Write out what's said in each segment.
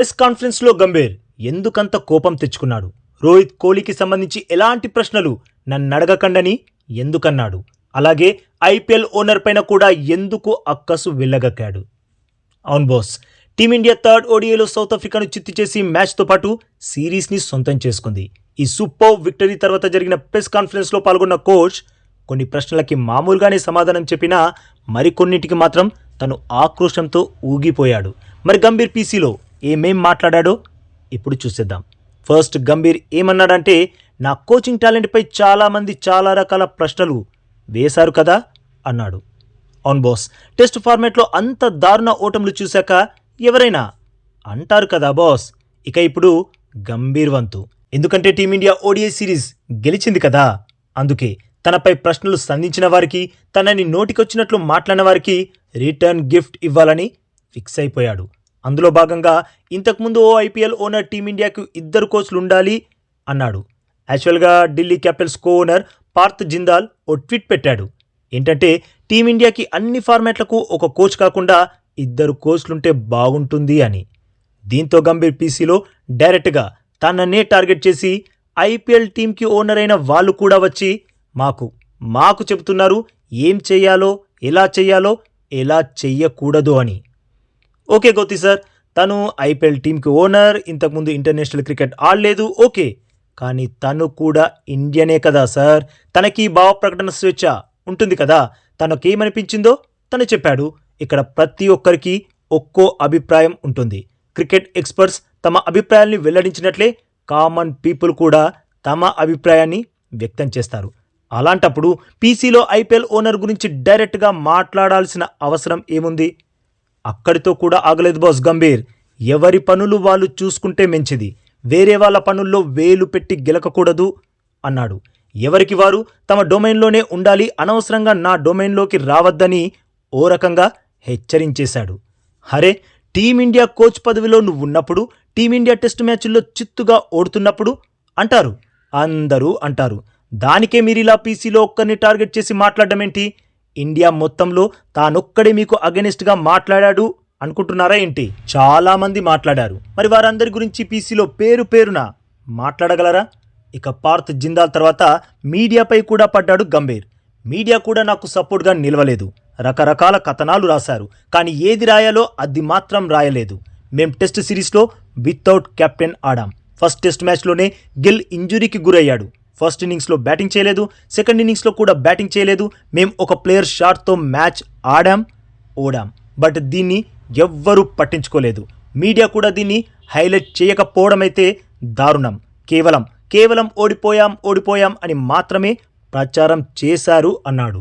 Press కాన్ఫరెన్స్లో గంభీర్ ఎందుకంత కోపం తెచ్చుకున్నాడు? రోహిత్ కోహ్లీకి సంబంధించి ఎలాంటి ప్రశ్నలు నన్ను అడగకండని ఎందుకన్నాడు? అలాగే ఐపీఎల్ ఓనర్ పైన కూడా ఎందుకు అక్కసు వెళ్ళగక్కాడు అవును బాస్ టీమిండియా థర్డ్ ఓడిఏలో సౌత్ ఆఫ్రికాను చిత్తు చేసి మ్యాచ్తో పాటు సిరీస్ని సొంతం చేసుకుంది. ఈ సూపర్ విక్టరీ తర్వాత జరిగిన ప్రెస్ కాన్ఫరెన్స్లో పాల్గొన్న కోచ్ కొన్ని ప్రశ్నలకి మామూలుగానే సమాధానం చెప్పినా మరికొన్నిటికి మాత్రం తను ఆక్రోశంతో ఊగిపోయాడు. మరి గంభీర్ పీసీలో ఏమేం మాట్లాడాడో ఇప్పుడు చూసేద్దాం. ఫస్ట్ గంభీర్ ఏమన్నాడంటే నా కోచింగ్ టాలెంట్పై చాలామంది చాలా రకాల ప్రశ్నలు వేశారు కదా అన్నాడు. ఆన్ బాస్ టెస్ట్ ఫార్మాట్లో అంత దారుణ ఓటములు చూశాక ఎవరైనా అంటారు కదా బాస్ ఇక ఇప్పుడు గంభీర్ వంతు. ఎందుకంటే టీమిండియా ఓడిఐ సిరీస్ గెలిచింది కదా అందుకే తనపై ప్రశ్నలు సంధించిన వారికి తనని నోటికొచ్చినట్లు మాట్లాడిన వారికి రిటర్న్ గిఫ్ట్ ఇవ్వాలని ఫిక్స్ అయిపోయాడు. అందులో భాగంగా ఇంతకుముందు ఓ ఐపీఎల్ ఓనర్ టీమిండియాకు ఇద్దరు కోచ్లు ఉండాలి అన్నాడు. యాక్చువల్గా Delhi capitals co owner Parth Jindal ఓ ట్వీట్ పెట్టాడు. ఏంటంటే టీమిండియాకి అన్ని ఫార్మాట్లకు ఒక కోచ్ కాకుండా ఇద్దరు కోచ్లుంటే బాగుంటుంది అని. దీంతో గంభీర్ పీసీలో డైరెక్ట్గా తననే టార్గెట్ చేసి ఐపీఎల్ టీంకి ఓనర్ అయిన వాళ్ళు కూడా వచ్చి మాకు మాకు చెబుతున్నారు ఏం చేయాలో ఎలా చేయాలో ఎలా చెయ్యకూడదు అని. Okay Gauti sir. తను ఐపీఎల్ టీంకి ఓనర్ ఇంతకుముందు ఇంటర్నేషనల్ క్రికెట్ ఆడలేదు ఓకే. కానీ తను కూడా ఇండియనే కదా సార్. తనకి భావ ప్రకటన స్వేచ్ఛ ఉంటుంది కదా. తనకేమనిపించిందో తను చెప్పాడు. ఇక్కడ ప్రతి ఒక్కరికి ఒక్కో అభిప్రాయం ఉంటుంది. క్రికెట్ ఎక్స్పర్ట్స్ తమ అభిప్రాయాల్ని వెల్లడించినట్లే కామన్ పీపుల్ కూడా తమ అభిప్రాయాన్ని వ్యక్తం చేస్తారు. అలాంటప్పుడు పీసీలో ఐపీఎల్ ఓనర్ గురించి డైరెక్ట్గా మాట్లాడాల్సిన అవసరం ఏముంది? అక్కడితో కూడా ఆగలేదు బాస్ గంభీర్. ఎవరి పనులు వాళ్ళు చూసుకుంటే మంచిది. వేరే వాళ్ళ పనుల్లో వేలు పెట్టి గెలకకూడదు అన్నాడు. ఎవరికి వారు తమ డొమైన్లోనే ఉండాలి అనవసరంగా నా డొమైన్లోకి రావద్దని ఓ రకంగా హెచ్చరించేశాడు. హరే టీమిండియా కోచ్ పదవిలో నువ్వు ఉన్నప్పుడు టీమిండియా టెస్ట్ మ్యాచ్ల్లో చిత్తుగా ఓడుతున్నప్పుడు అంటారు. అందరూ అంటారు. దానికే మీరు ఇలా పీసీలో ఒక్కరిని టార్గెట్ చేసి మాట్లాడడం ఏంటి ఇండియా మొత్తంలో తానొక్కడే మీకు అగెనిస్ట్గా మాట్లాడాడు అనుకుంటున్నారా ఏంటి? చాలామంది మాట్లాడారు. మరి వారందరి గురించి పీసీలో పేరు పేరున మాట్లాడగలరా? ఇక పార్థ్ జిందాల్ తర్వాత మీడియాపై కూడా పడ్డాడు గంభీర్. మీడియా కూడా నాకు సపోర్ట్గా నిలవలేదు. రకరకాల కథనాలు రాశారు. కానీ ఏది రాయాలో అది మాత్రం రాయలేదు. మేం టెస్ట్ సిరీస్లో వితౌట్ కెప్టెన్ ఆడాం. ఫస్ట్ టెస్ట్ మ్యాచ్లోనే గిల్ ఇంజురీకి గురయ్యాడు. ఫస్ట్ ఇన్నింగ్స్లో బ్యాటింగ్ చేయలేదు సెకండ్ ఇన్నింగ్స్లో కూడా బ్యాటింగ్ చేయలేదు. మేము ఒక ప్లేయర్ షాట్తో మ్యాచ్ ఆడాం ఓడాం. బట్ దీన్ని ఎవ్వరూ పట్టించుకోలేదు. మీడియా కూడా దీన్ని హైలైట్ చేయకపోవడం అయితే దారుణం. కేవలం కేవలం ఓడిపోయాం ఓడిపోయాం అని మాత్రమే ప్రచారం చేశారు అన్నాడు.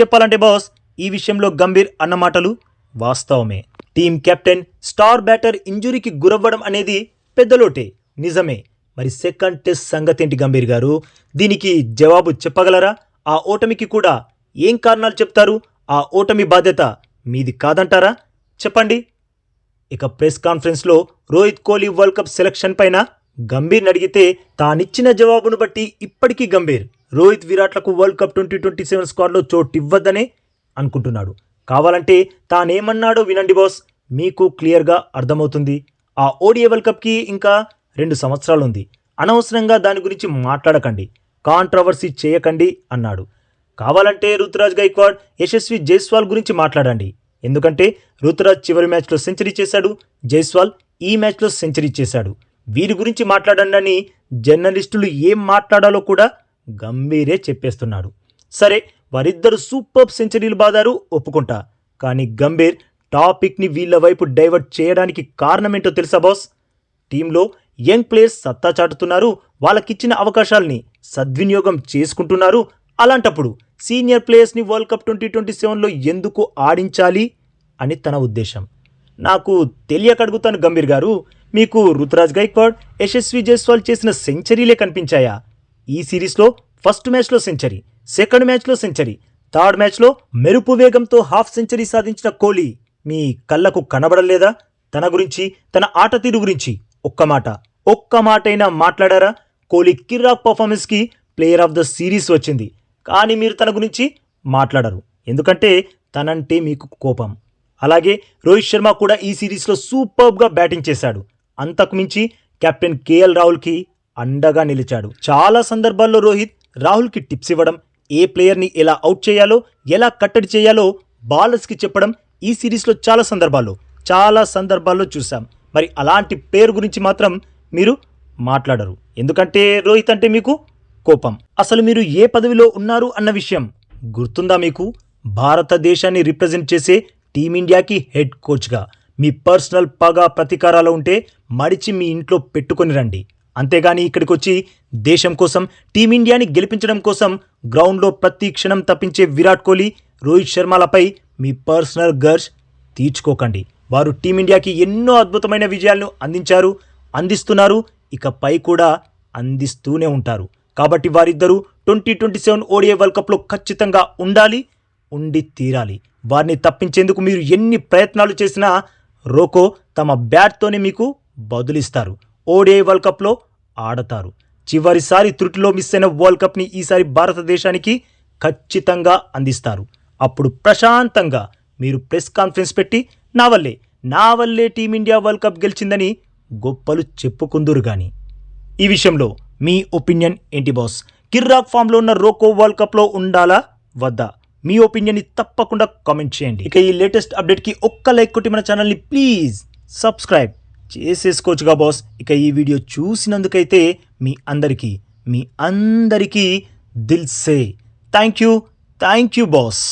చెప్పాలంటే బాస్ ఈ విషయంలో గంభీర్ అన్న మాటలు వాస్తవమే. టీం కెప్టెన్ స్టార్ బ్యాటర్ ఇంజురీకి గురవ్వడం అనేది పెద్దలోటే నిజమే. మరి సెకండ్ టెస్ట్ సంగతి ఏంటి గంభీర్ గారు? దీనికి జవాబు చెప్పగలరా? ఆ ఓటమికి కూడా ఏం కారణాలు చెప్తారు? ఆ ఓటమి బాధ్యత మీది కాదంటారా? చెప్పండి. ఇక ప్రెస్ కాన్ఫరెన్స్లో Rohit Kohli world cup selection పైన గంభీర్ని అడిగితే తానిచ్చిన జవాబును బట్టి ఇప్పటికీ Gambhir Rohit విరాట్లకు world cup twenty twenty seven స్క్వాడ్లో చోటు ఇవ్వద్దనే అనుకుంటున్నాడు. కావాలంటే తానేమన్నాడో వినండి బాస్ మీకు క్లియర్గా అర్థమవుతుంది. ఆ ఓడిఏ వరల్డ్ కప్కి ఇంకా రెండు సంవత్సరాలు ఉంది అనవసరంగా దాని గురించి మాట్లాడకండి. కాంట్రవర్సీ చేయకండి అన్నాడు. కావాలంటే రుతురాజ్ గైక్వాడ్ యశస్వి జైస్వాల్ గురించి మాట్లాడండి. ఎందుకంటే రుతురాజ్ చివరి మ్యాచ్లో సెంచరీ చేశాడు జైస్వాల్ ఈ మ్యాచ్లో సెంచరీ చేశాడు. వీరి గురించి మాట్లాడండి అని జర్నలిస్టులు ఏం మాట్లాడాలో కూడా గంభీరే చెప్పేస్తున్నాడు. సరే వారిద్దరు సూపర్ సెంచరీలు బాదారు ఒప్పుకుంటా. కానీ గంభీర్ టాపిక్ని వీళ్ళ వైపు డైవర్ట్ చేయడానికి కారణమేంటో తెలుసా బాస్? టీంలో యంగ్ ప్లేయర్స్ సత్తా చాటుతున్నారు వాళ్ళకిచ్చిన అవకాశాల్ని సద్వినియోగం చేసుకుంటున్నారు. అలాంటప్పుడు సీనియర్ ప్లేయర్స్ని వరల్డ్ కప్ ట్వంటీ ట్వంటీ సెవెన్లో ఎందుకు ఆడించాలి అని తన ఉద్దేశం. నాకు తెలియక అడుగుతాను గంభీర్ గారు మీకు రుతురాజ్ గైక్వాడ్ యశస్వి జైస్వాల్ చేసిన సెంచరీలే కనిపించాయా? ఈ సిరీస్లో ఫస్ట్ మ్యాచ్లో సెంచరీ సెకండ్ మ్యాచ్లో సెంచరీ థర్డ్ మ్యాచ్లో మెరుపు వేగంతో హాఫ్ సెంచరీ సాధించిన కోహ్లీ మీ కళ్ళకు కనబడలేదా? తన గురించి తన ఆట తీరు గురించి ఒక్క మాట. ఒక్క మాటైనా మాట్లాడారా? కోహ్లీ కిర్రాక్ పర్ఫార్మెన్స్కి ప్లేయర్ ఆఫ్ ద సిరీస్ వచ్చింది. కానీ మీరు తన గురించి మాట్లాడరు. ఎందుకంటే తనంటే మీకు కోపం. అలాగే రోహిత్ శర్మ కూడా ఈ సిరీస్లో సూపర్బ్గా బ్యాటింగ్ చేశాడు. అంతకుమించి కెప్టెన్ కేఎల్ రాహుల్కి అండగా నిలిచాడు. చాలా సందర్భాల్లో రోహిత్ రాహుల్కి టిప్స్ ఇవ్వడం ఏ ప్లేయర్ని ఎలా అవుట్ చేయాలో ఎలా కట్టడి చేయాలో బాలర్స్కి చెప్పడం ఈ సిరీస్లో చాలా సందర్భాల్లో చాలా సందర్భాల్లో చూసాం మరి అలాంటి ప్లేయర్ గురించి మాత్రం మీరు మాట్లాడరు. ఎందుకంటే రోహిత్ అంటే మీకు కోపం. అసలు మీరు ఏ పదవిలో ఉన్నారు అన్న విషయం గుర్తుందా మీకు? భారతదేశాన్ని రిప్రజెంట్ చేసే టీమిండియాకి హెడ్ కోచ్గా మీ పర్సనల్ పగ ప్రతీకారాలు ఉంటే మడిచి మీ ఇంట్లో పెట్టుకొని రండి. అంతేగాని ఇక్కడికి వచ్చి దేశం కోసం టీమిండియాని గెలిపించడం కోసం గ్రౌండ్లో ప్రతి క్షణం తప్పించే విరాట్ కోహ్లీ రోహిత్ శర్మలపై మీ పర్సనల్ గర్జ్ తీర్చుకోకండి. వారు టీమిండియాకి ఎన్నో అద్భుతమైన విజయాలను అందించారు. అందిస్తున్నారు. ఇకపై కూడా అందిస్తూనే ఉంటారు. కాబట్టి వారిద్దరూ twenty twenty seven ODI world కప్లో ఖచ్చితంగా ఉండాలి ఉండి తీరాలి. వారిని తప్పించేందుకు మీరు ఎన్ని ప్రయత్నాలు చేసినా రోకో తమ బ్యాట్తోనే మీకు బదులిస్తారు. ఓడిఐ వరల్డ్ కప్లో ఆడతారు. చివరిసారి త్రుటిలో మిస్ అయిన వరల్డ్ కప్ని ఈసారి భారతదేశానికి ఖచ్చితంగా అందిస్తారు. అప్పుడు ప్రశాంతంగా మీరు ప్రెస్ కాన్ఫరెన్స్ పెట్టి నా వల్లే నా వల్లే టీమిండియా వరల్డ్ కప్ గెలిచిందని గొప్పలు చెప్పుకుందురు గాని. ఈ విషయంలో మీ ఒపీనియన్ ఏంటి బాస్? కిర్రాక్ ఫామ్లో ఉన్న రోకో వరల్డ్ కప్లో ఉండాలా వద్దా? మీ ఒపీనియన్ని తప్పకుండా కామెంట్ చేయండి. ఇక ఈ లేటెస్ట్ అప్డేట్కి ఒక్క లైక్ కొట్టి మన ఛానల్ని ప్లీజ్ సబ్స్క్రైబ్ చేసేసుకోవచ్చుగా బాస్. ఇక ఈ వీడియో చూసినందుకైతే మీ అందరికీ మీ అందరికీ దిల్సే thank you thank you boss.